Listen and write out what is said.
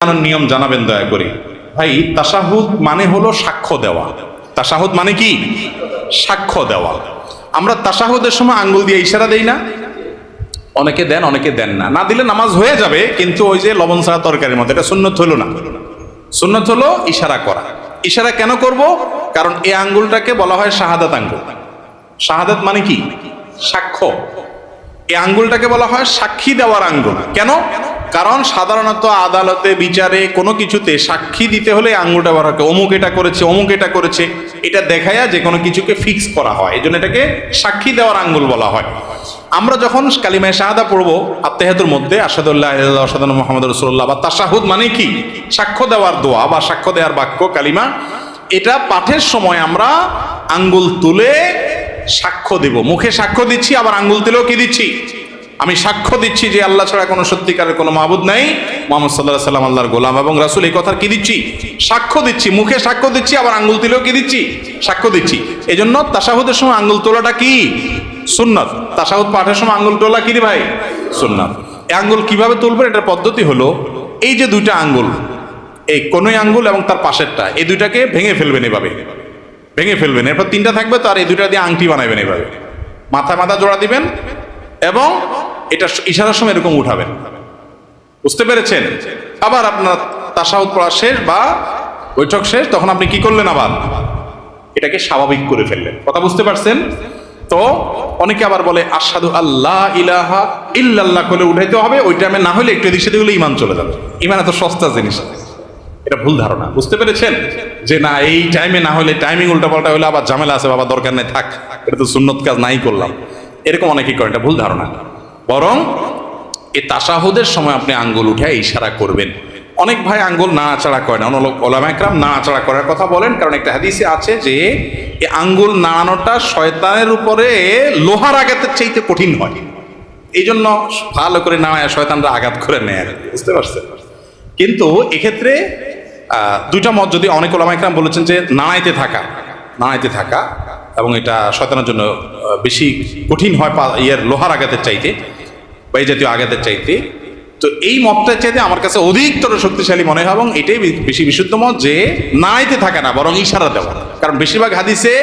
বানানোর নিয়ম জানাবেন দয়া করে। ভাই, তাসাহুদ মানে হলো সাক্ষ্য দেওয়া। তাসাহুদ মানে কি? সাক্ষ্য দেওয়া। আমরা তাসাহুদের সময় আঙ্গুল দিয়ে ইশারা দেই না। অনেকে দেন অনেকে দেন না। না দিলে নামাজ হয়ে যাবে, কিন্তু ওই যে লবণ ছাড়া তরকারির মধ্যে, এটা সুন্নত হলো না। সুন্নত হলো ইশারা করা। ইশারা কেন করব? কারণ এই আঙ্গুলটাকে বলা হয় শাহাদাত আঙ্গুল। শাহাদাত মানে কি? সাক্ষ্য। এই আঙ্গুলটাকে বলা হয় সাক্ষী দেওয়ার আঙ্গুল। কেন? কারণ সাধারণত আদালতে, বিচারে কোনো কিছুতে সাক্ষী দিতে হলে আঙ্গুলটা হয় অমুক এটা করেছে, অমুক এটা করেছে। এটা দেখায়া যে কোনো কিছুকে ফিক্স করা হয়। এই জন্য এটাকে সাক্ষী দেওয়ার আঙ্গুল বলা হয়। আমরা যখন কালিমায় শাহাদা পড়ব আত্মেহাতুর মধ্যে আসাদুল্লাহ আসাদ মোহাম্মদ রসুল্লাহ বা তাসাহুদ মানে কি? সাক্ষ্য দেওয়ার দোয়া বা সাক্ষ্য দেওয়ার বাক্য, কালিমা। এটা পাঠের সময় আমরা আঙ্গুল তুলে সাক্ষ্য দেব। মুখে সাক্ষ্য দিচ্ছি, আবার আঙ্গুল তুলেও কি দিচ্ছি? আমি সাক্ষ্য দিচ্ছি যে আল্লাহ ছাড়া কোনো সত্যিকারের কোনো মাহবুদ নাই। মোহাম্মদ সাল্লাহ সাল্লাম আল্লাহর গোলাম এবং রাসুল এই কথার কি দিচ্ছি? সাক্ষ্য দিচ্ছি, মুখে সাক্ষ্য দিচ্ছি, আবার আঙ্গুল তুলেও কি দিচ্ছি? সাক্ষ্য দিচ্ছি। এই জন্য তাসাহুদের সময় আঙ্গুল তোলাটা কি? সুন্নত। তাসাহুদ পাঠের সময় আঙ্গুল তোলা কি রে ভাই? সুন্নত। এই আঙ্গুল কীভাবে তুলবেন? এটার পদ্ধতি হলো, এই যে দুইটা আঙ্গুল, এই কোনোই আঙ্গুল এবং তার পাশেরটা, এই দুইটাকে ভেঙে ফেলবেন এভাবে। ভেঙে ফেলবেন। এরপর তিনটা থাকবে তো, আর এই দুইটা দিয়ে আংটি বানাবেন এভাবে। মাথায় মাথা জোড়া দিবেন এবং এটা ইশারার সময় এরকম উঠাবেন। বুঝতে পেরেছেন? আবার আপনার তাসাউদ পড়া শেষ বা বৈঠক শেষ, তখন আপনি কি করলেন আবার? এটাকে স্বাভাবিক করে ফেললেন। কথা বুঝতে পারছেন? তো অনেকে আবার বলে আসাদু আল্লাহ ইলাহা ইল্লাল্লাহ করে উঠাইতে হবে। ওই টাইমে না হলে একটু এদিক সেদিক হলে ইমান চলে যাবে। ইমান এত সস্তা জিনিস। এটা ভুল ধারণা। বুঝতে পেরেছেন? যে না, এই টাইমে না হলে টাইমিং উল্টাপাল্টা হলে আবার ঝামেলা আছে, বাবা, দরকার নেই, থাক। এটা তো সুন্নত কাজ, নাই করলাম। এরকম অনেকেই করেন। এটা ভুল ধারণা। বরং এই তাসাহুদের সময় আপনি আঙ্গুল উঠে ইশারা করবেন। অনেক ভাই আঙ্গুল না নাড়াচাড়া করেন অনেক ওলামা একরাম নাড়াচাড়া করার কথা বলেন, কারণ একটা হাদিসে আছে যে এই আঙ্গুল নাড়ানোটা শয়তানের উপরে লোহার আঘাতের চাইতে কঠিন হয়। এই জন্য ভালো করে নাড়ায়, শয়তানরা আঘাত করে নেয় আর বুঝতে পারছেন? কিন্তু এক্ষেত্রে দুইটা মত যদি অনেক ওলামা একরাম বলেছেন যে, নাড়াইতে থাকা নাড়াইতে থাকা এবং এটা শয়তানের জন্য বেশি কঠিন হয় ইয়ের লোহার আঘাতের চাইতে, বা এই জাতীয় আঘাতের চাইতে। তো এই মতটার চাইতে আমার কাছে অধিকতর শক্তিশালী মনে হয় এবং এটাই বেশি বিশুদ্ধ মত যে নাড়াইতে থাকে না, বরং ইশারা দেওয়া কারণ বেশিরভাগ হাদিসে